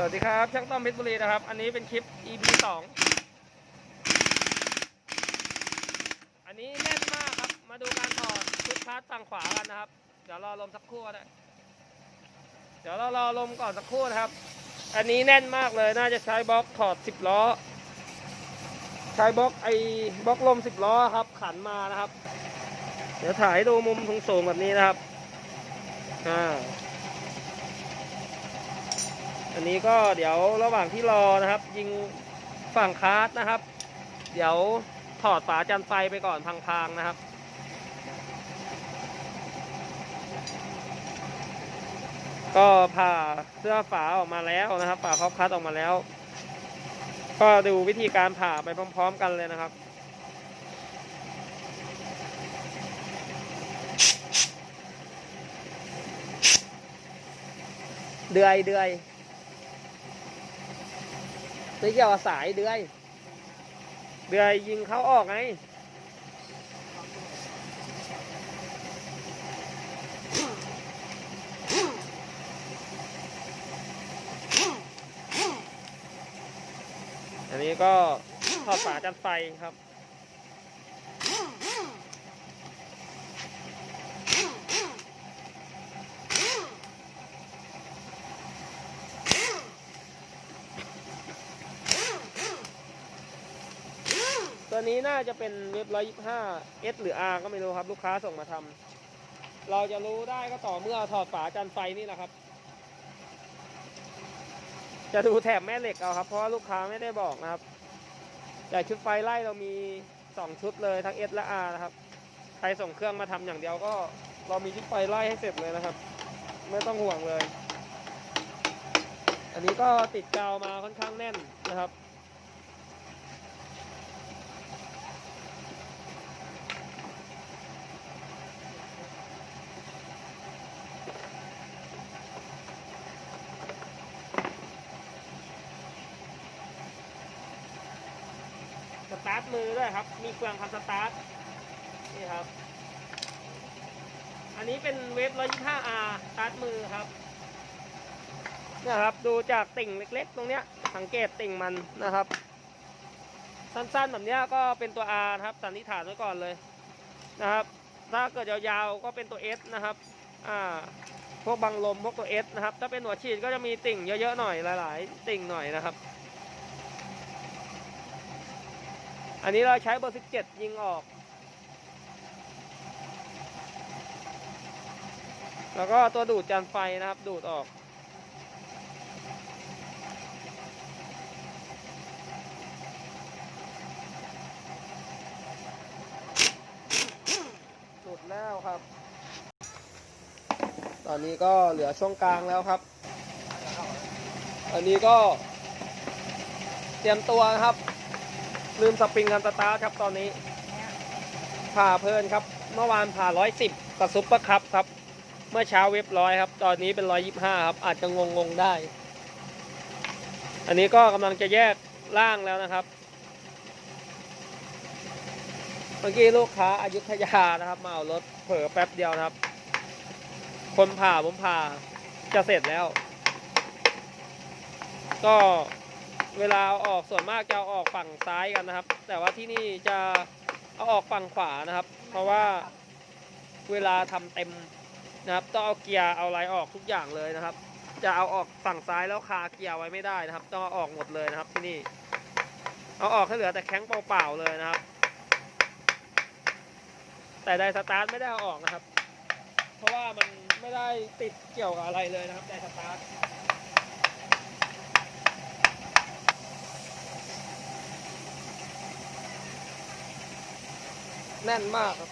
สวัสดีครับช่างต้อมเพชรบุรีนะครับ อันนี้เป็นคลิป EP สองอันนี้แน่นมากครับ มาดูการถอดชุดพาร์ทฝั่งขวากันนะครับ เดี๋ยวรอลมสักครู่ก็ได้เดี๋ยวเรารอลมก่อนสักครู่นะครับ อันนี้แน่นมากเลยน่าจะใช้บล็อกถอด10ล้อ ใช้บล็อกไอ้บล็อกลม10ล้อครับ ขันมานะครับ เดี๋ยวถ่ายดูมุมสูงๆแบบนี้นะครับอ่า อันนี้ก็เดี๋ยวระหว่างที่รอนะครับ ยิงฝั่งคาร์ดนะครับ เดี๋ยวถอดฝาจันไฟไปก่อนพังๆนะครับก็ผ่าเสื้อฝาออกมาแล้วนะครับฝาครอบคัดออกมาแล้ว ก็ดูวิธีการผ่าไปพร้อม ๆ กันเลยนะครับ เดือยเดือย ไม่เกี่ยวกับสายเดือย เดือยยิงเขาออกไงอันนี้ก็ทอดฝาจันไฟครับ ตัวนี้น่าจะเป็นเว็บ125 S หรือ R ก็ไม่รู้ครับ ลูกค้าส่งมาทำเราจะรู้ได้ก็ต่อเมื่อถอดฝาจันไฟนี่แหละครับ จะดูแถบแม่เหล็กเอาครับ เพราะว่าลูกค้าไม่ได้บอกนะครับแต่ชุดไฟไล่เรามี2ชุดเลยทั้ง S และ R นะครับ ใครส่งเครื่องมาทำอย่างเดียวก็ เรามีชุดไฟไล่ให้เสร็จเลยนะครับ ไม่ต้องห่วงเลย อันนี้ก็ติดกาวมาค่อนข้างแน่นนะครับ ร์ทมือด้วยครับ มีเครื่องทำสตาร์ทนี่ครับ อันนี้เป็นเวฟ 125R สตาร์ทมือครับนี่ครับ ดูจากติ่งเล็กๆ ตรงเนี้ย สังเกตติ่งมันนะครับ สั้นๆ แบบเนี้ยก็เป็นตัว R นะครับ สันนิษฐานไว้ก่อนเลยนะครับ ถ้าเกิดยาวๆ ก็เป็นตัว S นะครับ อ่า พวกบังลม พวกตัว S นะครับ ถ้าเป็นหัวฉีดก็จะมีติ่งเยอะๆ หน่อย หลาย ๆ ติ่งหน่อยนะครับ อันนี้เราใช้เบอร์17ยิงออก แล้วก็ตัวดูดจานไฟนะครับ ดูดออกสุดแล้วครับ ตอนนี้ก็เหลือช่วงกลางแล้วครับ อันนี้ก็เตรียมตัวนะครับ ลืมสปริงกันสตาร์ทครับตอนนี้ผ่าเพลินครับ เมื่อวานผ่าร้อยสิบกับซุปเปอร์คัพครับ เมื่อเช้าเว็บร้อยครับ ตอนนี้เป็นร้อยยี่ห้าครับ อาจจะงงงได้ อันนี้ก็กำลังจะแยกล่างแล้วนะครับ เมื่อกี้ลูกค้าอายุทยานะครับมาเอารถเผลอแป๊บเดียวนะครับ คนผ่าผมผ่าจะเสร็จแล้ว ก็ เวลาออกส่วนมากจะเอาออกฝั่งซ้ายกันนะครับ แต่ว่าที่นี่จะเอาออกฝั่งขวานะครับ เพราะว่าเวลาทำเต็มนะครับต้องเอาเกียร์เอาอะไรออกทุกอย่างเลยนะครับ จะเอาออกฝั่งซ้ายแล้วคาเกียร์ไว้ไม่ได้นะครับ ต้องเอาออกหมดเลยนะครับที่นี่เอาออกให้เหลือแต่แข้งเปล่าๆเลยนะครับ แต่ได้สตาร์ทไม่ได้เอาออกนะครับ เพราะว่ามันไม่ได้ติดเกี่ยวกับอะไรเลยนะครับได้สตาร์ท แน่นมากครับ